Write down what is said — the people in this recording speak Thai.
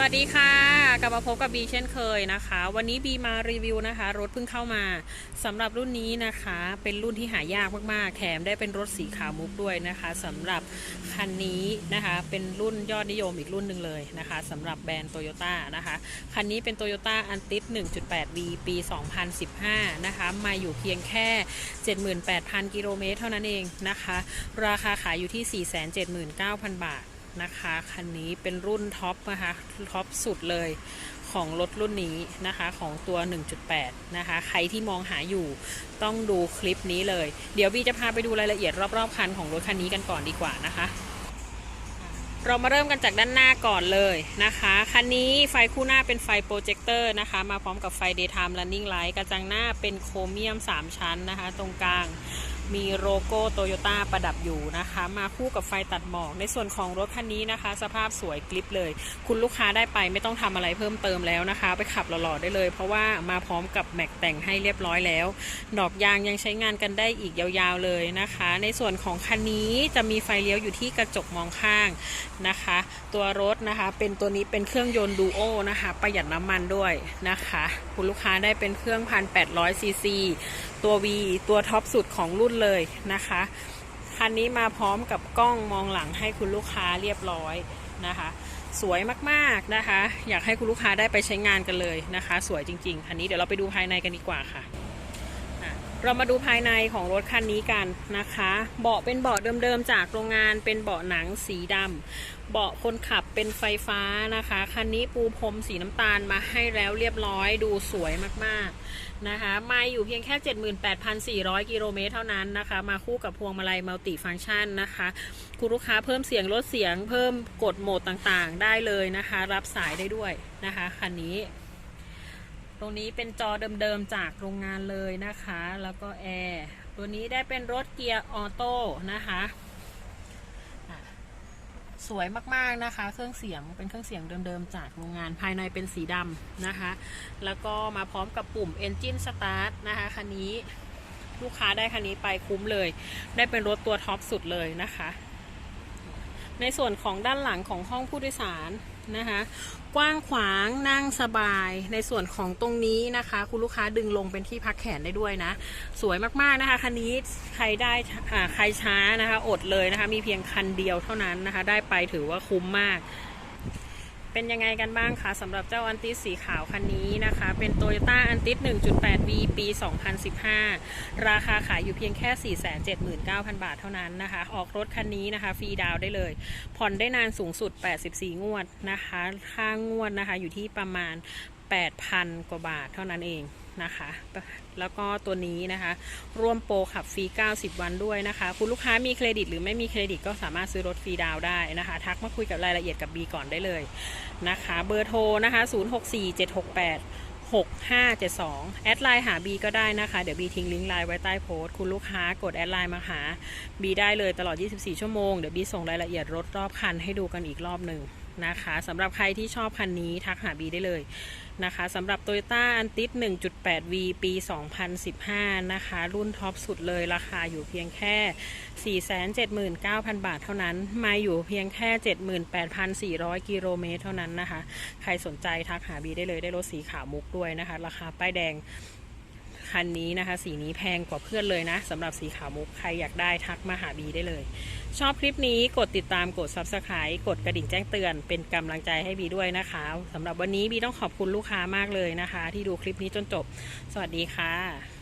สวัสดีค่ะกลับมาพบกับบีเช่นเคยนะคะ วันนี้บีมารีวิวนะคะ รถเพิ่งเข้ามาสำหรับรุ่นนี้นะคะ เป็นรุ่นที่หายากมากๆแถมได้เป็นรถสีขาวมุกด้วยนะคะสำหรับคันนี้นะคะ เป็นรุ่นยอดนิยมอีกรุ่นหนึ่งเลยนะคะสำหรับแบรนด์โตโยต้านะคะ คันนี้เป็น Toyota a n t i s 1.8V ปี 2015 นะคะ มาอยู่เพียงแค่ 78,000 กิโลเมตรเท่านั้นเองนะคะ ราคาขายอยู่ที่ 479,000 บาท นะคะ คันนี้เป็นรุ่นท็อปนะคะท็อปสุดเลยของรถรุ่นนี้นะคะของตัว 1.8 นะคะ ใครที่มองหาอยู่ต้องดูคลิปนี้เลย เดี๋ยวบีจะพาไปดูรายละเอียดรอบๆคันของรถคันนี้กันก่อนดีกว่านะคะ เรามาเริ่มกันจากด้านหน้าก่อนเลยนะคะ คันนี้ไฟคู่หน้าเป็นไฟโปรเจคเตอร์นะคะ มาพร้อมกับไฟ daytime running light กระจังหน้าเป็นโครเมียม 3 ชั้นนะคะ ตรงกลาง มีโลโก้โตโยต้าประดับอยู่นะคะ มาคู่กับไฟตัดหมอกในส่วนของรถคันนี้นะคะ สภาพสวยกลิปเลย คุณลูกค้าได้ไปไม่ต้องทำอะไรเพิ่มเติมแล้วนะคะ ไปขับหล่อๆได้เลย เพราะว่ามาพร้อมกับแม็กแต่งให้เรียบร้อยแล้ว ดอกยางยังใช้งานกันได้อีกยาวๆเลยนะคะ ในส่วนของคันนี้จะมีไฟเลี้ยวอยู่ที่กระจกมองข้างนะคะ ตัวรถนะคะ เป็นตัวนี้เป็นเครื่องยนต์ดูโอนะคะ ประหยัดน้ำมันด้วยนะคะ คุณลูกค้าได้เป็นเครื่องพันแปดร้อยซีซีตัว V ตัวท็อปสุดของรุ่นเลยนะคะ คันนี้มาพร้อมกับกล้องมองหลังให้คุณลูกค้าเรียบร้อยนะคะ สวยมากๆนะคะ อยากให้คุณลูกค้าได้ไปใช้งานกันเลยนะคะ สวยจริงๆ คันนี้เดี๋ยวเราไปดูภายในกันดีกว่าค่ะ เรามาดูภายในของรถคันนี้กันนะคะ เบาะเป็นเบาะเดิมๆจากโรงงานเป็นเบาะหนังสีดำเบาะคนขับเป็นไฟฟ้านะคะ คันนี้ปูพรมสีน้ำตาลมาให้แล้วเรียบร้อยดูสวยมากๆนะคะ มาอยู่เพียงแค่ 78,400 กิโลเมตรเท่านั้นนะคะ มาคู่กับพวงมาลัยมัลติฟังก์ชันนะคะคุณลูกค้าเพิ่มเสียงลดเสียงเพิ่มกดโหมดต่างๆ ได้เลยนะคะ รับสายได้ด้วยนะคะคันนี้ ตรงนี้เป็นจอเดิมๆจากโรงงานเลยนะคะ แล้วก็แอร์ตัวนี้ได้เป็นรถเกียร์ออโต้นะคะสวยมากๆนะคะ เครื่องเสียงเป็นเครื่องเสียงเดิมๆจากโรงงานภายในเป็นสีดำนะคะ แล้วก็มาพร้อมกับปุ่ม Engine Start นะคะคันนี้ลูกค้าได้คันนี้ไปคุ้มเลย ได้เป็นรถตัวท็อปสุดเลยนะคะ ในส่วนของด้านหลังของห้องผู้โดยสาร นะคะ กว้างขวางนั่งสบายในส่วนของตรงนี้นะคะ คุณลูกค้าดึงลงเป็นที่พักแขนได้ด้วยนะ สวยมากๆนะคะคันนี้ใครได้ใครช้านะคะ อดเลยนะคะ มีเพียงคันเดียวเท่านั้นนะคะ ได้ไปถือว่าคุ้มมาก เป็นยังไงกันบ้างคะสำหรับเจ้าอันติสสีขาวคันนี้นะคะ เป็น Toyota a n t i s 1.8V ปี 2015 ราคาขายอยู่เพียงแค่ 479,000 บาทเท่านั้นนะคะ ออกรถคันนี้นะคะฟรีดาวได้เลย ผ่อนได้นานสูงสุด 84 งวดนะคะค่างวดนะคะอยู่ที่ประมาณ 8,000 กว่าบาทเท่านั้นเองนะคะ แล้วก็ตัวนี้นะคะ ร่วมโปรขับฟรี 90 วันด้วยนะคะ คุณลูกค้ามีเครดิตหรือไม่มีเครดิตก็สามารถซื้อรถฟรีดาวได้นะคะ ทักมาคุยกับรายละเอียดกับ B ก่อนได้เลยนะคะ เบอร์โทรนะคะ 064768 6572 แอดไลน์หา B ก็ได้นะคะ เดี๋ยว B ทิ้งลิงก์ไลน์ไว้ใต้โพสต์ คุณลูกค้ากดแอดไลน์มาหา B ได้เลยตลอด 24 ชั่วโมง เดี๋ยว B ส่งรายละเอียดรถรอบคันให้ดูกันอีกรอบหนึ่ง นะคะสำหรับใครที่ชอบคันนี้ทักหา B ได้เลยนะคะสำหรับ Toyota a n t i s 1.8V ปี 2015 นะคะ รุ่นท็อปสุดเลยราคาอยู่เพียงแค่ 479,000 บาทเท่านั้น มาอยู่เพียงแค่ 78,400 กิโลเมตรเท่านั้นนะคะ ใครสนใจทักหา B ได้เลยได้รถสีขาวมุกด้วยนะคะ ราคาป้ายแดง คันนี้นะคะ สีนี้แพงกว่าเพื่อนเลยนะสำหรับสีขาวมุกใครอยากได้ทักมาหาบีได้เลย ชอบคลิปนี้กดติดตามกด Subscribe กดกระดิ่งแจ้งเตือนเป็นกำลังใจให้บีด้วยนะคะสำหรับวันนี้บีต้องขอบคุณลูกค้ามากเลยนะคะ ที่ดูคลิปนี้จนจบ สวัสดีค่ะ